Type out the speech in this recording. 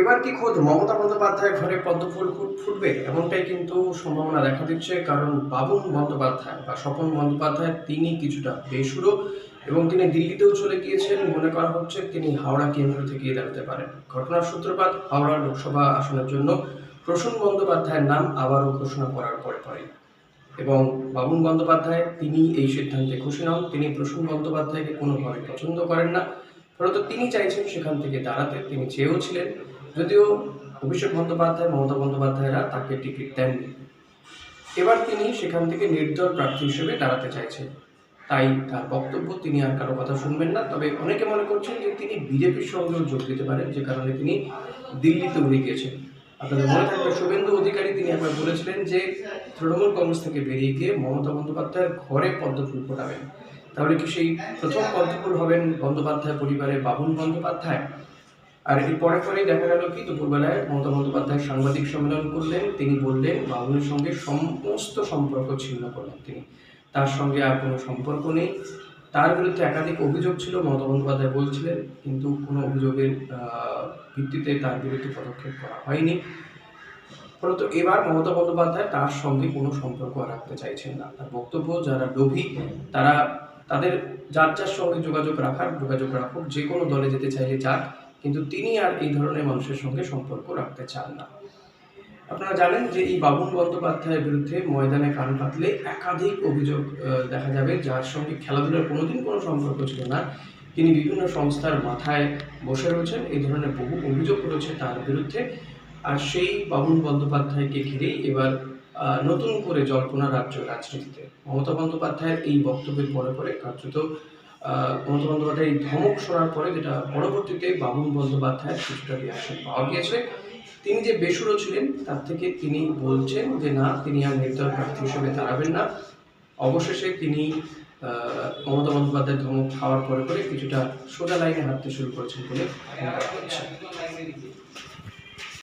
এবার কি খোদ মমতা বন্দ্যোপাধ্যায়ের ঘরে পদ্ম ফুল ফুটবে? এমনটাই কিন্তু সম্ভাবনা দেখা দিচ্ছে, কারণ বাবুন বন্দ্যোপাধ্যায় বা স্বপন বন্দ্যোপাধ্যায় তিনি কিছুটা বেসুরো এবং তিনি দিল্লিতেও চলে গিয়েছেন। মনে করা হচ্ছে তিনি হাওড়া কেন্দ্র থেকে দাঁড়াতে পারেন। ঘটনার সূত্রপাত হাওড়া লোকসভা আসনের জন্য। প্রসূন বন্দ্যোপাধ্যায়ের নাম আবারও ঘোষণা করার পরে পরে। এবং বাবুন বন্দ্যোপাধ্যায় তিনি এই সিদ্ধান্তে খুশি নন। তিনি প্রসূন বন্দ্যোপাধ্যায়কে কোনোভাবে পছন্দ করেন না। ফলত তিনি চাইছেন সেখান থেকে দাঁড়াতে। তিনি চেয়েও ছিলেন। যদিও অভিষেক বন্দ্যোপাধ্যায়, মমতা বন্দ্যোপাধ্যায়রা তাকে টিকিট দেননি। এবার তিনি সেখান থেকে নির্দল প্রার্থী হিসেবে দাঁড়াতে চাইছেন। তাই তার বক্তব্য তিনি আর কারও কথা শুনবেন না। তবে অনেকে মনে করছেন যে তিনি বিজেপির সঙ্গেও যোগ দিতে পারেন, যে কারণে তিনি দিল্লিতে উড়ে গিয়েছেন। আপনাদের মনে থাকবে, শুভেন্দু অধিকারী তিনি একবার বলেছিলেন যে তৃণমূল কংগ্রেস থেকে বেরিয়ে গিয়ে মমতা বন্দ্যোপাধ্যায়ের ঘরে পদ্মফুল ফোটাবেন। তাহলে কি সেই প্রথম পদ্মফুল হবেন বন্দ্যোপাধ্যায় পরিবারের বাবুন বন্দ্যোপাধ্যায়? আর এর পরে পরেই দেখা গেল কি, দুপুরবেলায় মমতা বন্দ্যোপাধ্যায় সাংবাদিক সম্মেলন করলেন। তিনি বললেন বাবুনের সঙ্গে সমস্ত সম্পর্ক ছিন্ন করলেন তিনি। তার সঙ্গে আর কোনো সম্পর্ক নেই। তার বিরুদ্ধে একাধিক অভিযোগ ছিল, মমতা বন্দ্যোপাধ্যায় বলছিলেন, কিন্তু কোনো অভিযোগের ভিত্তিতে তার বিরুদ্ধে পদক্ষেপ করা হয়নি। ফলত এবার মমতা বন্দ্যোপাধ্যায় তার সঙ্গে কোনো সম্পর্ক রাখতে চাইছেন না। তার বক্তব্য, যারা লোভী, তারা তাদের যার যার সঙ্গে যোগাযোগ রাখার, যোগাযোগ রাখুক, যে কোনো দলে যেতে চাইলে যাক। কিন্তু তিনি আর এই ধরনের মানুষের সঙ্গে সম্পর্ক রাখতে চান না। আপনারা জানেন যে এই বাবুন বন্দ্যোপাধ্যায়ের বিরুদ্ধে ময়দানে কান পাতলে একাধিক অভিযোগ দেখা যাবে, যার সঙ্গে খেলাধুলার কোনোদিন কোনো সম্পর্ক ছিল না। তিনি বিভিন্ন সংস্থার মাথায় বসে রয়েছেন, এই ধরনের বহু অভিযোগ রয়েছে তার বিরুদ্ধে। আর সেই বাবুন বন্দ্যোপাধ্যায়কে ঘিরেই এবার নতুন করে জল্পনা রাজ্য রাজনীতিতে। মমতা বন্দ্যোপাধ্যায়ের এই বক্তব্যের পরে পরে কার্যত মমতা বন্দ্যোপাধ্যায়ের এই ধমক শোনার পরে যেটা পরবর্তীতে বাবুন বন্দ্যোপাধ্যায়ের কিছুটা রিয়াকশন পাওয়া গিয়েছে। তিনি যে বেসুরো ছিলেন, তার থেকে তিনি বলছেন যে, না, তিনি আর নির্দল প্রার্থী হিসেবে দাঁড়াবেন না। অবশেষে তিনি মমতা বন্দ্যোপাধ্যায়ের ধমক খাওয়ার পরে পরে কিছুটা সোজা লাইনে হাঁটতে শুরু করেছেন বলে মনে করা হচ্ছে।